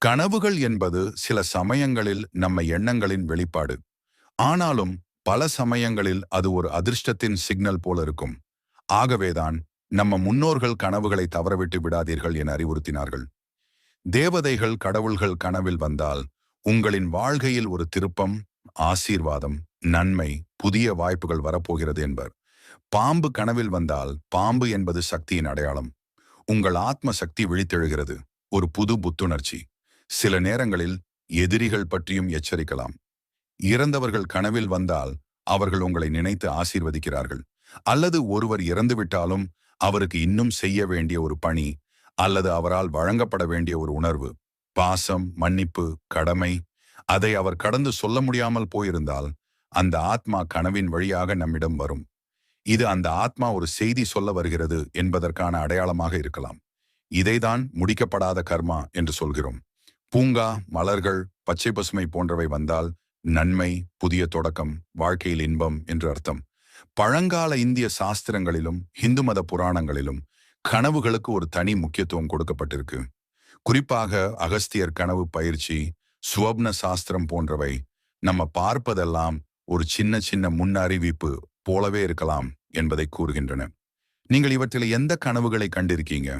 கனவுகள் என்பது சில சமயங்களில் நம்ம எண்ணங்களின் வெளிப்பாடு. ஆனாலும் பல சமயங்களில் அது ஒரு அதிர்ஷ்டத்தின் சிக்னல் போல இருக்கும். ஆகவேதான் நம்ம முன்னோர்கள் கனவுகளை தவறவிட்டு விடாதீர்கள் என அறிவுறுத்தினார்கள். தேவதைகள் கடவுள்கள் கனவில் வந்தால் உங்களின் வாழ்க்கையில் ஒரு திருப்பம் ஆசீர்வாதம் நன்மை புதிய வாய்ப்புகள் வரப்போகிறது என்பர். பாம்பு கனவில் வந்தால் பாம்பு என்பது சக்தியின் அடையாளம். உங்கள் ஆத்ம சக்தி விழித்தெழுகிறது. ஒரு புது புத்துணர்ச்சி. சில நேரங்களில் எதிரிகள் பற்றியும் எச்சரிக்கலாம். இறந்தவர்கள் கனவில் வந்தால் அவர்கள் உங்களை நினைத்து ஆசீர்வதிக்கிறார்கள். அல்லது ஒருவர் இறந்துவிட்டாலும் அவருக்கு இன்னும் செய்ய வேண்டிய ஒரு பணி அல்லது அவரால் வழங்கப்பட வேண்டிய ஒரு உணர்வு பாசம் மன்னிப்பு கடமை அதை அவர் கடந்து சொல்ல முடியாமல் போயிருந்தால் அந்த ஆத்மா கனவின் வழியாக நம்மிடம் வரும். இது அந்த ஆத்மா ஒரு செய்தி சொல்ல வருகிறது என்பதற்கான அடையாளமாக இருக்கலாம். இதைதான் முடிக்கப்படாத கர்மா என்று சொல்கிறோம். பூங்கா மலர்கள் பச்சை பசுமை போன்றவை வந்தால் நன்மை புதிய தொடக்கம் வாழ்க்கையில் இன்பம் என்று அர்த்தம். பழங்கால இந்திய சாஸ்திரங்களிலும் இந்து மத புராணங்களிலும் கனவுகளுக்கு ஒரு தனி முக்கியத்துவம் கொடுக்கப்பட்டிருக்கு. குறிப்பாக அகஸ்தியர் கனவு பயிற்சி சுவப்ன சாஸ்திரம் போன்றவை நம்ம பார்ப்பதெல்லாம் ஒரு சின்ன சின்ன முன்னறிவிப்பு போலவே இருக்கலாம் என்பதை கூறுகின்றன. நீங்கள் இவற்றில் எந்த கனவுகளை கண்டிருக்கீங்க?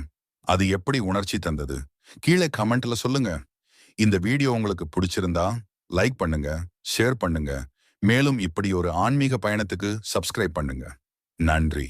அது எப்படி உணர்ச்சி தந்தது? கீழே கமெண்ட்ல சொல்லுங்க. இந்த வீடியோ உங்களுக்கு பிடிச்சிருந்தா லைக் பண்ணுங்க ஷேர் பண்ணுங்க. மேலும் இப்படி ஒரு ஆன்மீக பயணத்துக்கு சப்ஸ்கிரைப் பண்ணுங்க. நன்றி.